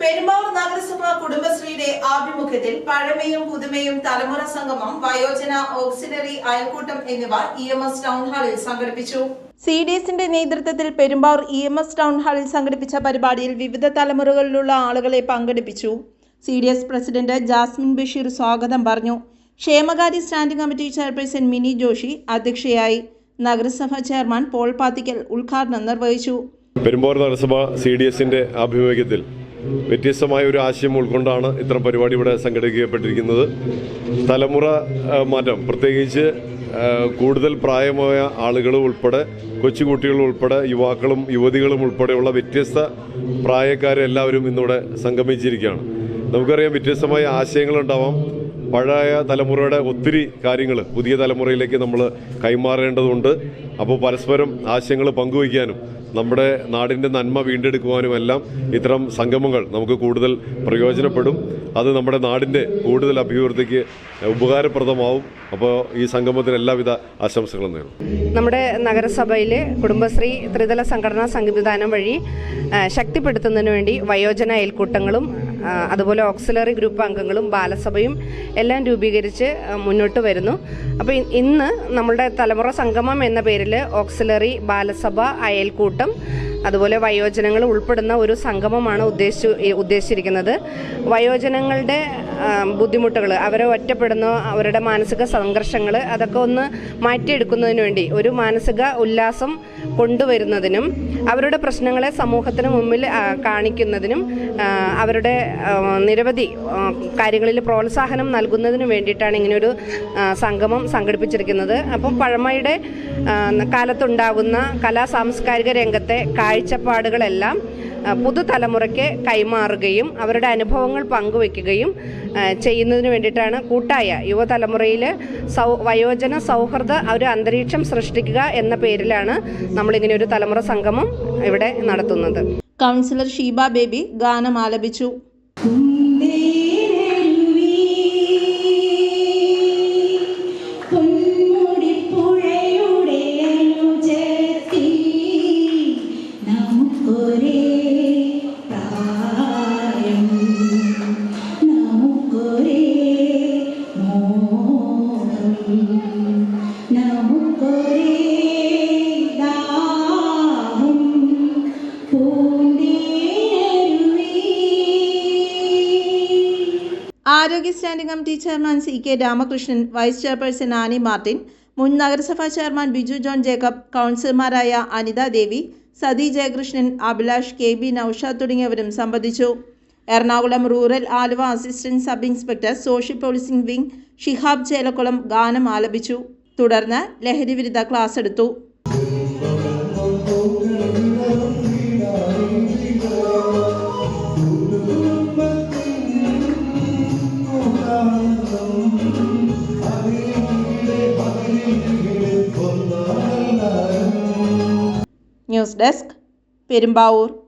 പെരുമ്പാവൂർ നഗരസഭ കുടുംബശ്രീയുടെ ആഭിമുഖ്യത്തിൽ പഴമയും പുതുമയും തലമുറ സംഗമം വയോജന ഓക്സിലറി അയൽക്കൂട്ടം എന്നിവ ഇ എം എസ് ടൗൺ ഹാളിൽ സംഘടിപ്പിച്ചു. സി ഡി എസിന്റെ നേതൃത്വത്തിൽ Perumbavoor E M S town ഹാളിൽ സംഘടിപ്പിച്ച പരിപാടിയിൽ വിവിധ തലമുറകളിലുള്ള ആളുകളെ പങ്കെടുപ്പിച്ചു. C D S president Jasmine Basheer സ്വാഗതം പറഞ്ഞു. ക്ഷേമകാര്യ standing committee chairperson Mini Joshi അധ്യക്ഷയായി. നഗരസഭ ചെയർമാൻ പോൾ പാത്തിക്കൽ ഉദ്ഘാടനം നിർവഹിച്ചു. പെരുമ്പാവൂർ നഗരസഭ സി ഡി എസിന്റെ ആഭിമുഖ്യത്തിൽ വ്യത്യസ്തമായ ഒരു ആശയം ഉൾക്കൊണ്ടാണ് ഇത്തരം പരിപാടി ഇവിടെ സംഘടിപ്പിക്കപ്പെട്ടിരിക്കുന്നത്. തലമുറ മാറ്റം. പ്രത്യേകിച്ച് കൂടുതൽ പ്രായമായ ആളുകൾ ഉൾപ്പെടെ കൊച്ചുകുട്ടികൾ ഉൾപ്പെടെ യുവാക്കളും യുവതികളും ഉൾപ്പെടെയുള്ള വ്യത്യസ്ത പ്രായക്കാരെല്ലാവരും ഇന്നിവിടെ സംഗമിച്ചിരിക്കുകയാണ്. നമുക്കറിയാം വ്യത്യസ്തമായ ആശയങ്ങളുണ്ടാവാം. പഴയ തലമുറയുടെ ഒത്തിരി കാര്യങ്ങൾ പുതിയ തലമുറയിലേക്ക് നമ്മൾ കൈമാറേണ്ടതുണ്ട്. അപ്പോൾ പരസ്പരം ആശയങ്ങൾ പങ്കുവയ്ക്കാനും നമ്മുടെ നാടിന്റെ നന്മ വീണ്ടെടുക്കുവാനുമെല്ലാം ഇത്തരം സംഗമങ്ങൾ നമുക്ക് കൂടുതൽ പ്രയോജനപ്പെടും. അത് നമ്മുടെ നാടിന്റെ കൂടുതൽ അഭിവൃദ്ധിക്ക് ഉപകാരപ്രദമാവും. അപ്പോൾ ഈ സംഗമത്തിന് എല്ലാവിധ ആശംസകളും നേരും നമ്മുടെ നഗരസഭയിൽ കുടുംബശ്രീ ത്രിതല സംഘടനാ സംവിധാനം വഴി ശക്തിപ്പെടുത്തുന്നതിന് വേണ്ടി വയോജന അയൽക്കൂട്ടങ്ങളും അതുപോലെ ഓക്സിലറി ഗ്രൂപ്പ് അംഗങ്ങളും ബാലസഭയും എല്ലാം രൂപീകരിച്ച് മുന്നോട്ട് വരുന്നു. അപ്പോൾ ഇന്ന് നമ്മളുടെ തലമുറ സംഗമം എന്ന പേരിൽ ഓക്സിലറി ബാലസഭ അയൽക്കൂട്ടം അതുപോലെ വയോജനങ്ങൾ ഉൾപ്പെടുന്ന ഒരു സംഗമമാണ് ഉദ്ദേശിച്ചു ഉദ്ദേശിച്ചിരിക്കുന്നത്. വയോജനങ്ങളുടെ ബുദ്ധിമുട്ടുകൾ അവരെ ഒറ്റപ്പെടുന്ന അവരുടെ മാനസിക സംഘർഷങ്ങൾ അതൊക്കെ ഒന്ന് മാറ്റിയെടുക്കുന്നതിന് വേണ്ടി ഒരു മാനസിക ഉല്ലാസം കൊണ്ടുവരുന്നതിനും അവരുടെ പ്രശ്നങ്ങളെ സമൂഹത്തിന് മുമ്പിൽ കാണിക്കുന്നതിനും അവരുടെ നിരവധി കാര്യങ്ങളിൽ പ്രോത്സാഹനം നൽകുന്നതിനും വേണ്ടിയിട്ടാണ് ഇങ്ങനെയൊരു സംഗമം സംഘടിപ്പിച്ചിരിക്കുന്നത്. അപ്പം പഴമയുടെ കാലത്തുണ്ടാകുന്ന കലാ സാംസ്കാരിക രംഗത്തെ കാഴ്ചപ്പാടുകളെല്ലാം പുതുതലമുറയ്ക്ക് കൈമാറുകയും അവരുടെ അനുഭവങ്ങൾ പങ്കുവെക്കുകയും ചെയ്യുന്നതിന് വേണ്ടിയിട്ടാണ് കൂട്ടായ യുവതലമുറയിൽ സൗ വയോജന സൗഹൃദ ഒരു അന്തരീക്ഷം സൃഷ്ടിക്കുക എന്ന പേരിലാണ് നമ്മളിങ്ങനെ ഒരു തലമുറ സംഗമം ഇവിടെ നടത്തുന്നത്. കൗൺസിലർ ഷീബ ബേബി ഗാനം ആലപിച്ചു. ആരോഗ്യ standing committee chairman C K Ramakrishnan vice chairperson Annie Martin മുൻ നഗരസഭാ ചെയർമാൻ ബിജു ജോൺ ജേക്കബ് കൗൺസിലർമാരായ അനിതാ ദേവി സതി ജയകൃഷ്ണൻ അഭിലാഷ് കെ ബി നൌഷാദ് തുടങ്ങിയവരും സംബന്ധിച്ചു. Ernakulam rural Aluva assistant sub inspector social policing wing Shihab Chelakkulam ഗാനം ആലപിച്ചു. തുടർന്ന് ലഹരി വിരുദ്ധ ക്ലാസ് എടുത്തു. News desk Perumbavoor.